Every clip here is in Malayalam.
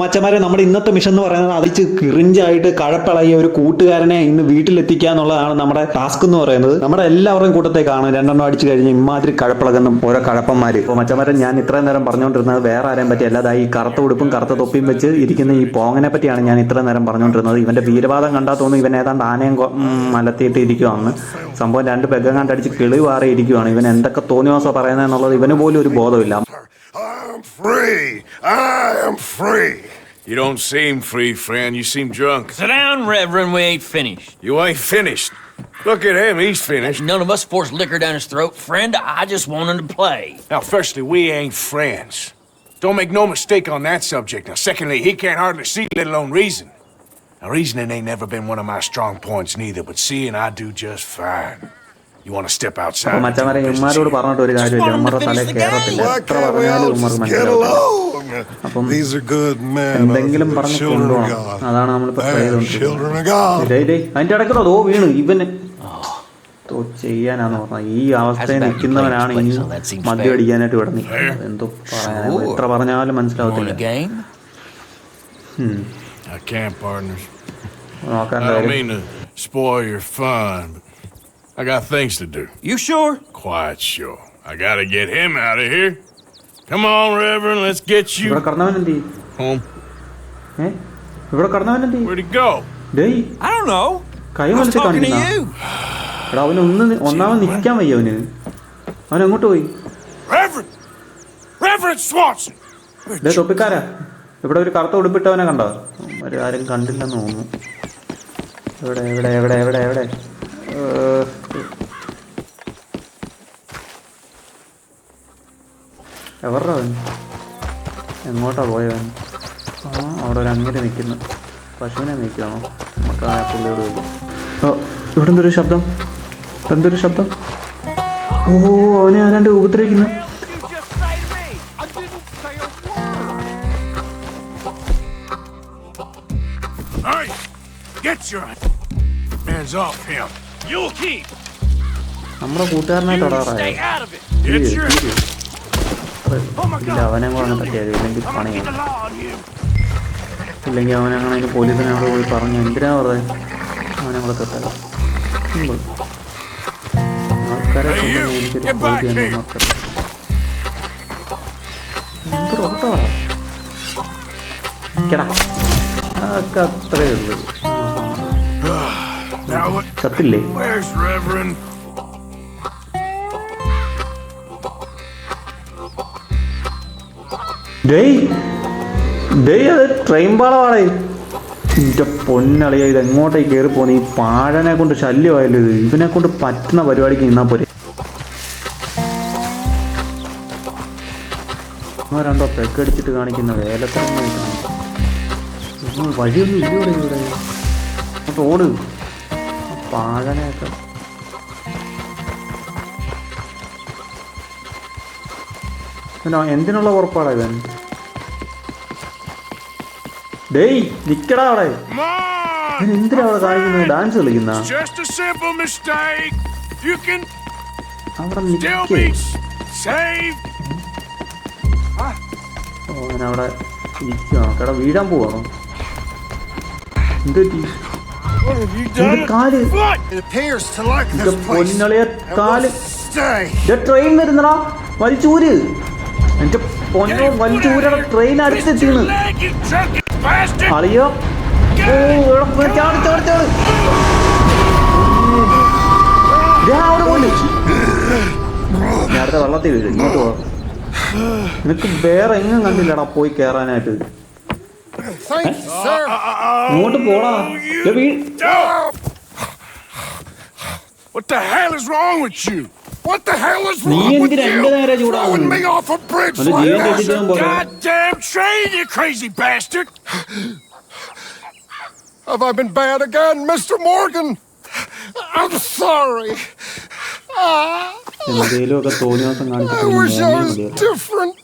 മച്ചന്മാരെ നമ്മുടെ ഇന്നത്തെ മിഷൻ എന്ന് പറയുന്നത് അതിച്ച് കിറിഞ്ചായിട്ട് കഴപ്പിളകിയ ഒരു കൂട്ടുകാരനെ ഇന്ന് വീട്ടിലെത്തിക്കുക എന്നുള്ളതാണ് നമ്മുടെ ടാസ്ക് എന്ന് പറയുന്നത്. നമ്മുടെ എല്ലാവരുടെയും കൂട്ടത്തേക്കാണ് രണ്ടെണ്ണം അടിച്ചു കഴിഞ്ഞ് ഇമാതിരി കഴപ്പിളകുന്ന ഓരോ കഴപ്പന്മാര്. ഇപ്പോൾ മച്ചന്മാരെ ഞാൻ ഇത്രയും നേരം പറഞ്ഞുകൊണ്ടിരുന്നത് വേറെ ആരെയും പറ്റി അല്ലാതെ ഈ കറുത്ത ഉടുപ്പും കറുത്ത തൊപ്പിയും വെച്ച് ഇരിക്കുന്ന ഈ പോങ്ങനെ പറ്റിയാണ് ഞാൻ ഇത്രയും നേരം പറഞ്ഞുകൊണ്ടിരുന്നത്. ഇവന്റെ വീരവാദം കണ്ടാൽ തോന്നുന്നു ഇവൻ ഏതാണ്ട് ആനയും മലത്തിയിട്ട് ഇരിക്കുവാണ് സംഭവം രണ്ട് പെഗ്ഗം കണ്ടടിച്ച് കിളി ഇരിക്കുവാണ്. ഇവൻ എന്തൊക്കെ തോന്നിയോസോ പറയുന്നതെന്നുള്ളത് ഇവന് പോലും ഒരു ബോധമില്ല. I'm free. I am free. You don't seem free, friend. You seem drunk. Sit down, Reverend. We ain't finished. You ain't finished. Look at him. He's finished. None of us forced liquor down his throat. Friend, I just wanted to play. Now, firstly, we ain't friends. Don't make no mistake on that subject. Now, secondly, he can't hardly see, let alone reason. Now, reasoning ain't never been one of my strong points, neither, but seeing I do just fine. You want to step outside? and do മച്ചന്മാരെ business ഇവന്മാരോട് here? പറഞ്ഞിട്ട് ഒരു കാര്യമില്ല. ഇവന്മാരുടെ തലേ കയറത്തില്ല എത്ര പറഞ്ഞാലും all ഇവന്മാർക്ക് just get മനസ്സിലാവും along? അപ്പം These are good men. എന്തെങ്കിലും പറഞ്ഞ് children of കൊണ്ടുപോകണം. God. അതാണ് നമ്മളിപ്പോ അതിന്റെ ഇടയ്ക്കുള്ള ഓ വീണ്. ഇവന് എന്തോ ചെയ്യാനാന്ന് പറഞ്ഞ ഈ അവസ്ഥയിൽ നിൽക്കുന്നവനാണ് ഇനി മദ്യം അടിക്കാനായിട്ട് ഇവിടെ നിൽക്കുന്നത് എന്തോ പറയാൻ എത്ര പറഞ്ഞാലും മനസ്സിലാവത്തില്ല. നോക്കാൻ I got things to do. You sure? Quite sure. I gotta get him out of here. Come on, Reverend, let's get you home. Where'd he go? I don't know. കൈ I was മലത്തി talking to കാണിക്കുന്ന you. എടാ അവന് ഒന്ന് ഒന്നാമത് നിൽക്കാൻ വയ്യ അവന് അവൻ എങ്ങോട്ട് പോയി Reverend! Reverend Swanson! ഡേ തൊപ്പിക്കാരാ ഇവിടെ ഒരു കറുത്ത ഉടുപ്പിട്ടവനെ കണ്ടോ ഒരു ആരും കണ്ടില്ലെന്ന് തോന്നുന്നു എവിടെ എവിടെ എവിടെ എവിടെ എവിടെ എവരുടെ അവൻ? എങ്ങോട്ടാ പോയവൻ? ആ അവിടെ ഒരു അങ്ങനെ നിൽക്കുന്നു. പശുവിനെ നിൽക്കുകയാണോ നമുക്ക് ആ പുള്ളിയോട് ചോദിക്കാം. ഓ ഇവിടെ എന്തൊരു ശബ്ദം? എന്തൊരു ശബ്ദം? ഓ അവനെ ആരാണ്ട് ഉപദ്രവിക്കുന്നു! നമ്മുടെ കൂട്ടുകാരനായിട്ട് ഇടാറായോ out of it. Get your ഇല്ല അവനെ കൂടെ തട്ടിയത് ഇല്ലെങ്കിൽ പണിയാണ് ഇല്ലെങ്കിൽ അവനങ്ങനെ അതിന് പോലീസിനോട് പോയി പറഞ്ഞു എന്തിനാ വെറുതെ അവനെ കൂടെ സിമ്പിൾ ആൾക്കാരെ എനിക്കൊരു പേടിയാണ്. എന്തൊരു ഓട്ടോ കേടാ അതൊക്കെ ഉള്ളൂ. ചത്തില്ലേ? ഡേയ്. ഡേയ് അത് ട്രെയിൻ പാളമാണേ എന്റെ പൊന്നളിയ ഇത് എങ്ങോട്ടേക്ക് കയറി പോന്നെ ഈ പാഴനെ കൊണ്ട് ശല്യമായല്ലോ ഇത്. ഇവനെ കൊണ്ട് പറ്റുന്ന പരിപാടിക്ക് നിന്നാ പോരെ. രണ്ടോ പെക്കടിച്ചിട്ട് കാണിക്കുന്ന വേലക്കാരനെ വഴിയൊന്നും ഇല്ല ഇവിടെ ഇവിടെ. അങ്ങോട്ട് പാഴനെയൊക്കെ. എന്തിനുള്ള ഉറപ്പാടാ ഇവൻ? ഡേയ് നിക്കടാ അവിടെ. എന്തിനാ അവിടെ കാണിക്കുന്നത്? ഡാൻസ് കളിക്കുന്ന a mistake. You can അവിടെ saved. ഓ അവൻ അവിടെ ഇരിക്കുവാണോ കട വീഴാൻ പോവാണോ എന്ത് പറ്റി? കാൽ. പൊന്നളിയ കാൽ. ട്രെയിൻ വരുന്നടാ. വലിച്ചൂര്. എന്റെ പൊന്നോ വലിച്ചൂരട ട്രെയിൻ അടുത്തെത്തിന്ന്. അളിയോ. ചാടി ചാടി ചാടി. അവിടെ പോയി. അടുത്ത വെള്ളത്തിൽ വീഴും. ഇങ്ങോട്ട് പോ. നിനക്ക് വേറെ എങ്ങും കണ്ടില്ലടാ പോയി കേറാനായിട്ട്. ഇങ്ങോട്ട് പോടാ! What the hell is wrong with you? What the hell is wrong with you? Throwing me off a bridge like that? Goddamn train, you crazy bastard! Have I been bad again, Mr. Morgan? I'm sorry. Ah. I wish I was different.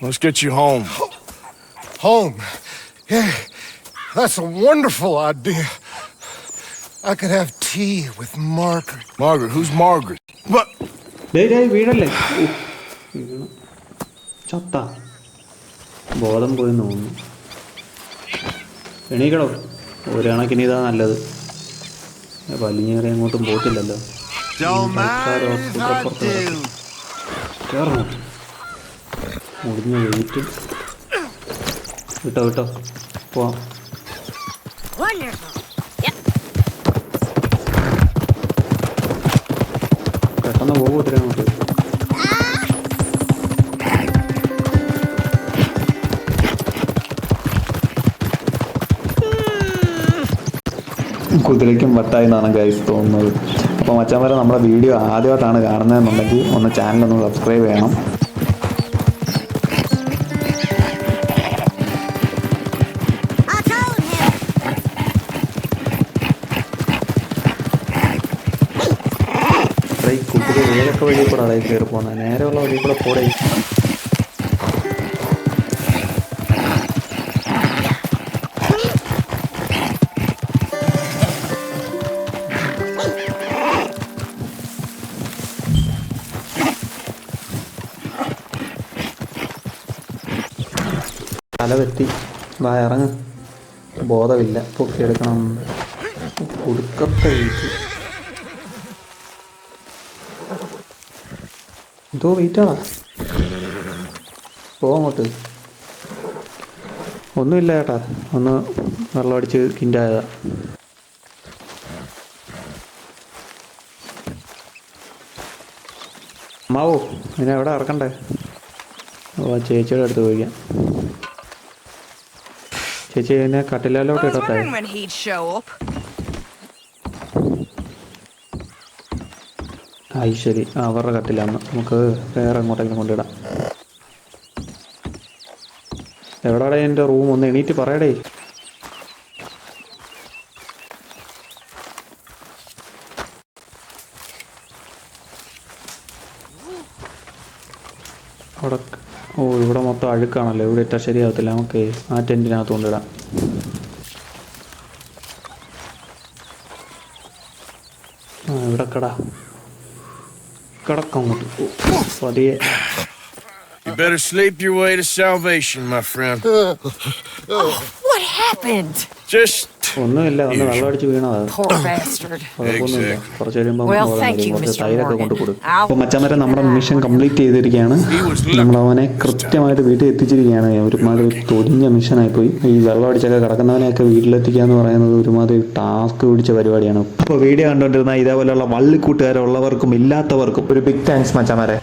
Let's get you home. Home. Yeah, that's a wonderful idea. I could have tea with Margaret. Margaret, who's Margaret? ഉഫ്, വീണു. ചത്ത ബോധം പോയി തോന്നുന്നു എണീക്കടോ ഒരു കണക്കിന് ഇതാ നല്ലത് വലിഞ്ഞേറെ അങ്ങോട്ടും പോയിട്ടില്ലല്ലോ പുറത്ത് മുടിഞ്ഞ വെയിറ്റ് വിട്ടോ വിട്ടോ. പോവാം. പെട്ടെന്ന് പോകും ഒത്തിരി അങ്ങോട്ട്. കുതിരയ്ക്കും വട്ടായി എന്നാണ് ഗൈസ് തോന്നുന്നത്. അപ്പോൾ മച്ചാൻ വരെ നമ്മുടെ വീഡിയോ ആദ്യമായിട്ടാണ് കാണുന്നതെന്നുണ്ടെങ്കിൽ ഒന്ന് ചാനൽ ഒന്ന് സബ്സ്ക്രൈബ് ചെയ്യണം. ഏതൊക്കെ വഴി കൂടെ അതായത് കയറി പോകുന്നത് നേരെയുള്ള വഴി കൂടെ പോടെ. തല വെട്ടി. വാ ഇറങ്ങ്. ബോധമില്ല. പൊക്കിയെടുക്കണം. കൊടുക്കത്തെ വീട്ടിൽ. എന്തോ വെയിറ്റാടാ പോ അങ്ങോട്ട്. ഒന്നുമില്ല ചേട്ടാ ഒന്ന് വെള്ളം അടിച്ച് കിൻഡായതാ. അമ്മാവോ പിന്നെ എവിടെ ഇറക്കണ്ടേ? ഓ ചേച്ചിയുടെ അടുത്ത് പോയിക്കാം ചേച്ചി എന്നെ കട്ടിലാലോട്ട് ഇടത്തായി ഇടട്ടെ. ആയി ശരി. അവരുടെ കട്ടിലാന്ന് നമുക്ക് വേറെ എങ്ങോട്ടെങ്കിലും കൊണ്ടിടാം എവിടെ എന്റെ റൂം? ഒന്ന് എണീറ്റ് പറയടേ. അവിടെ ഓ ഇവിടെ മൊത്തം അഴുക്കാണല്ലോ. ഇവിടെ ഇട്ടാൽ ശരിയാവത്തില്ല. നമുക്ക് ആ ടെന്റിനകത്ത് കൊണ്ടിടാം ആ ഇവിടെ കടാ. കിടക്കാം അങ്ങോട്ട് ഓ, പതിയെ you better sleep your way to salvation, my friend. What happened? Just ഒന്നുമില്ല ഒന്ന് വെള്ളം അടിച്ച് വീണതാ. Poor bastard. കുഴപ്പമൊന്നുമില്ല. കുറച്ച് കഴിയുമ്പോൾ കുറച്ച് തൈരൊക്കെ കൊണ്ട് കൊടുക്കും. അപ്പോൾ മച്ചന്മാരെ നമ്മുടെ മിഷൻ കംപ്ലീറ്റ് ചെയ്തിരിക്കുകയാണ്. നമ്മളവനെ അവനെ കൃത്യമായിട്ട് വീട്ടിൽ എത്തിച്ചിരിക്കുകയാണ്. ഒരുമാതിരി തൊലിഞ്ഞ മിഷനായി പോയി. ഈ വെള്ളം അടിച്ചൊക്കെ കിടക്കുന്നവനെയൊക്കെ വീട്ടിലെത്തിക്കുക എന്ന് പറയുന്നത് ഒരുമാതിരി ടാസ്ക് പിടിച്ച പരിപാടിയാണ്. ഇപ്പൊ വീഡിയോ കണ്ടുകൊണ്ടിരുന്ന ഇതേപോലെയുള്ള വള്ളിക്കൂട്ടുകാരുള്ളവർക്കും ഇല്ലാത്തവർക്കും ഒരു ബിഗ് താങ്ക്സ് മച്ചന്മാരെ